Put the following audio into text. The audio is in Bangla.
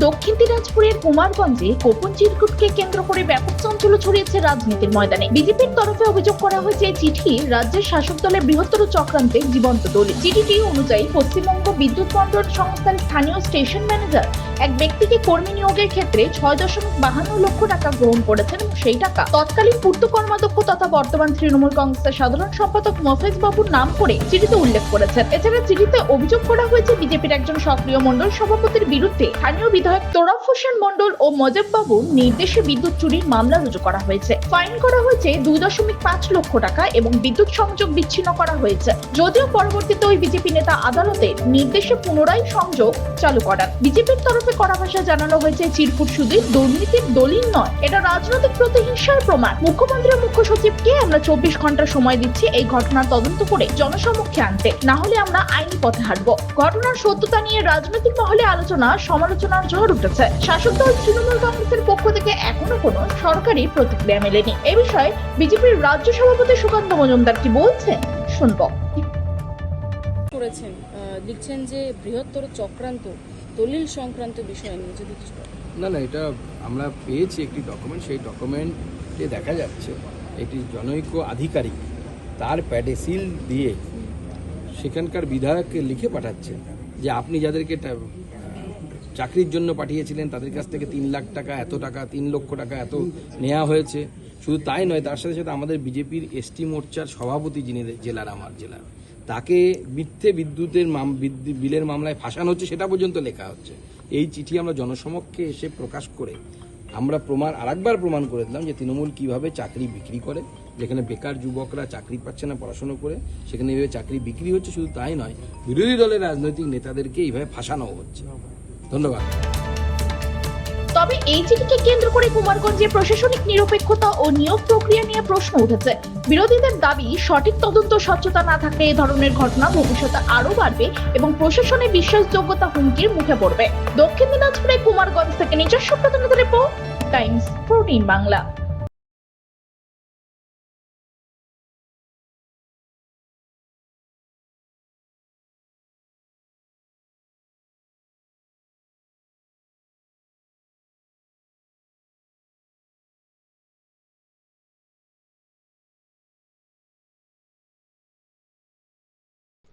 দক্ষিণ দিনাজপুরের কুমারগঞ্জে গোপন চিরকুটকে কেন্দ্র করে ব্যাপক চাঞ্চল্য ছড়িয়েছে রাজনীতির ময়দানে। বিজেপির তরফে অভিযোগ করা হয়েছে চিঠি রাজ্যের শাসক দলের বৃহত্তর চক্রান্তের জীবন্ত দলিল। চিঠিটি অনুযায়ী পশ্চিমবঙ্গ বিদ্যুৎ বন্টন সংস্থার স্থানীয় স্টেশন ম্যানেজার এক ব্যক্তিকে কর্মী নিয়োগের ক্ষেত্রে ছয় দশমিক বাহান্ন লক্ষ টাকা গ্রহণ করেছেন এবং সেই টাকা তৎকালীন পূর্ত কর্মাধ্যক্ষ তথা বর্তমান তৃণমূল কংগ্রেসের সাধারণ সম্পাদক মফেজ বাবুর নাম করে চিঠিতে উল্লেখ করেছেন। এছাড়া চিঠিতে অভিযোগ করা হয়েছে, বিজেপির একজন সক্রিয় মণ্ডল সভাপতির বিরুদ্ধে স্থানীয় বিধায়ক তোরাফ হোসেন মন্ডল ও মজেব বাবুর নির্দেশে বিদ্যুৎ চুরির মামলা রুজু করা হয়েছে। ফাইন করা হয়েছে দুই দশমিক পাঁচ লক্ষ টাকা এবং বিদ্যুৎ সংযোগ বিচ্ছিন্ন করা হয়েছে। যদিও পরবর্তীতে ওই বিজেপি নেতা আদালতে নির্দেশে পুনরায় সংযোগ চালু করান বিজেপির তরফে করা ভাষায় জানানো হয়েছে, চিরকুট শুধুই দুর্নীতির দলিল নয়, এটা রাজনৈতিক প্রতিহিংসার প্রমাণ। মুখ্যমন্ত্রী মুখ্য সচিবকে আমরা চব্বিশ ঘণ্টা সময় দিচ্ছি এই ঘটনার তদন্ত করে জনসমক্ষে আনতে। না হলে আমরা আইনি পথে হাঁটব। ঘটনার সত্যতা নিয়ে রাজনৈতিক মহলে আলোচনা, সমালোচনার ঝড় উঠেছে। শাসক দল তৃণমূল কংগ্রেসের পক্ষ থেকে এখনও কোনো সরকারি প্রতিক্রিয়া মেলেনি। এ বিষয়ে বিজেপির রাজ্য সভাপতি সুকান্ত মজুমদার কি বলছেন শুনব। করেছেন লিখছেন যে বৃহত্তর চক্রান্ত দলিল সংক্রান্ত বিষয় নিয়ে যদি কিছু না না এটা আমরা পেয়েছি একটি ডকুমেন্ট সেই ডকুমেন্টে দেখা যাচ্ছে একটি জনৈক আধিকারিক তার প্যাডে সিল দিয়ে সেখানকার বিধায়ককে লিখে পাঠাচ্ছে যে আপনি যাদেরকে চাকরির জন্য পাঠিয়েছিলেন, তাদের কাছ থেকে তিন লাখ টাকা, এত টাকা, তিন লক্ষ টাকা এত নেওয়া হয়েছে। শুধু তাই নয়, তার সাথে সাথে আমাদের বিজেপির এসটি মোর্চার সভাপতি যিনি জেলার আমার জেলার তাকে মিথ্যে বিদ্যুতের বিলের মামলায় ফাঁসানো হচ্ছে সেটা পর্যন্ত লেখা হচ্ছে। এই চিঠি আমরা জনসমক্ষে এসে প্রকাশ করে আমরা প্রমাণ আরেকবার প্রমাণ করে দিলাম যে তৃণমূল কীভাবে চাকরি বিক্রি করে। যেখানে বেকার যুবকরা চাকরি পাচ্ছে না পড়াশুনো করে, সেখানে এইভাবে চাকরি বিক্রি হচ্ছে, শুধু তাই নয়, বিরোধী দলের রাজনৈতিক নেতাদেরকে এইভাবে ফাঁসানো হচ্ছে। ধন্যবাদ। তবে এই চিঠিকে কেন্দ্র করে কুমারগঞ্জে প্রশাসনিক নিরপেক্ষতা ও নিয়োগ প্রক্রিয়া নিয়ে প্রশ্ন উঠেছে। বিরোধীদের দাবি, সঠিক তদন্ত স্বচ্ছতা না থাকলে এ ধরনের ঘটনা ভবিষ্যতে আরও বাড়বে এবং প্রশাসনে বিশ্বাসযোগ্যতা হুমকির মুখে পড়বে। দক্ষিণ দিনাজপুরে কুমারগঞ্জ থেকে নিজস্ব প্রতিনিধি রিপোর্ট, টাইমস প্রোটিন বাংলা।